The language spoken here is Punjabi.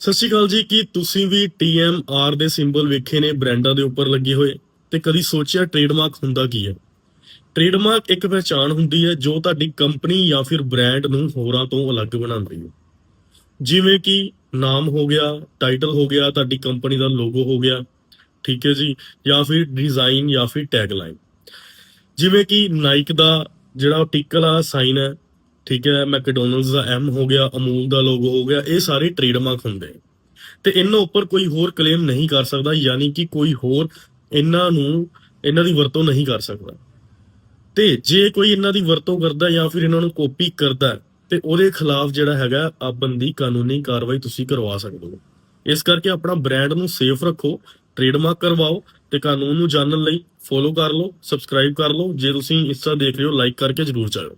ਸਤਿ ਸ਼੍ਰੀ ਅਕਾਲ ਜੀ, ਕੀ ਤੁਸੀਂ ਵੀ TMR ਦੇ ਸਿੰਬਲ ਵੇਖੇ ਨੇ, ਬ੍ਰਾਂਡਾਂ ਦੇ ਉੱਪਰ ਲੱਗੇ ਹੋਏ? ਤੇ ਕਦੀ ਸੋਚਿਆ ਟ੍ਰੇਡਮਾਰਕ ਹੁੰਦਾ ਕੀ ਹੈ? ਟ੍ਰੇਡਮਾਰਕ ਇੱਕ ਪਛਾਣ ਹੁੰਦੀ ਹੈ ਜੋ ਤੁਹਾਡੀ ਕੰਪਨੀ ਜਾਂ ਫਿਰ ਬ੍ਰਾਂਡ ਨੂੰ ਹੋਰਾਂ ਤੋਂ ਅਲੱਗ ਬਣਾਉਂਦੀ ਹੈ। ਜਿਵੇਂ ਕਿ ਨਾਮ ਹੋ ਗਿਆ ਟਾਈਟਲ ਹੋ ਗਿਆ, ਤੁਹਾਡੀ ਕੰਪਨੀ ਦਾ ਲੋਗੋ ਹੋ ਗਿਆ, ਠੀਕ ਹੈ ਜੀ, ਜਾਂ ਫਿਰ ਡਿਜ਼ਾਈਨ ਜਾਂ ਫਿਰ ਟੈਗਲਾਈਨ ਜਿਵੇਂ ਕਿ ਨਾਈਕ ਦਾ ਜਿਹੜਾ ਟਿਕਲ ਆ ਸਾਈਨ ਹੈ ਠੀਕ ਹੈ ਮੈਕਡੋਨਲਡਸ ਦਾ ਐਮ ਹੋ ਗਿਆ ਅਮੂਲ ਦਾ ਲੋਗੋ ਹੋ ਗਿਆ ਇਹ ਸਾਰੇ ਟ੍ਰੇਡਮਾਰਕ ਹੁੰਦੇ। ਤੇ ਇਹਨਾਂ ਉੱਪਰ ਕੋਈ ਹੋਰ ਕਲੇਮ ਨਹੀਂ ਕਰ ਸਕਦਾ ਯਾਨੀ ਕਿ ਕੋਈ ਹੋਰ ਇਹਨਾਂ ਨੂੰ ਇਹਨਾਂ ਦੀ ਵਰਤੋਂ ਨਹੀਂ ਕਰ ਸਕਦਾ। ਤੇ ਜੇ ਕੋਈ ਇਹਨਾਂ ਦੀ ਵਰਤੋਂ ਕਰਦਾ ਜਾਂ ਫਿਰ ਇਹਨਾਂ ਨੂੰ ਕਾਪੀ ਕਰਦਾ ਹੈ, ਤੇ ਉਹਦੇ ਖਿਲਾਫ ਜਿਹੜਾ ਹੈਗਾ ਆ ਬੰਦੀ ਕਾਨੂੰਨੀ ਕਾਰਵਾਈ ਤੁਸੀਂ ਕਰਵਾ ਸਕਦੇ ਹੋ। ਇਸ ਕਰਕੇ ਆਪਣਾ ਬ੍ਰਾਂਡ ਨੂੰ ਸੇਫ ਰੱਖੋ ਟ੍ਰੇਡਮਾਰਕ ਕਰਵਾਓ ਤੇ ਕਾਨੂੰਨ ਨੂੰ ਜਾਣਨ ਲਈ ਫੋਲੋ ਕਰ ਲਓ ਸਬਸਕ੍ਰਾਈਬ ਕਰ ਲਓ। ਜੇ ਤੁਸੀਂ ਇੰਸਟਾ ਦੇਖ ਰਹੇ ਹੋ ਲਾਈਕ ਕਰਕੇ ਜਰੂਰ ਜਾਇਓ।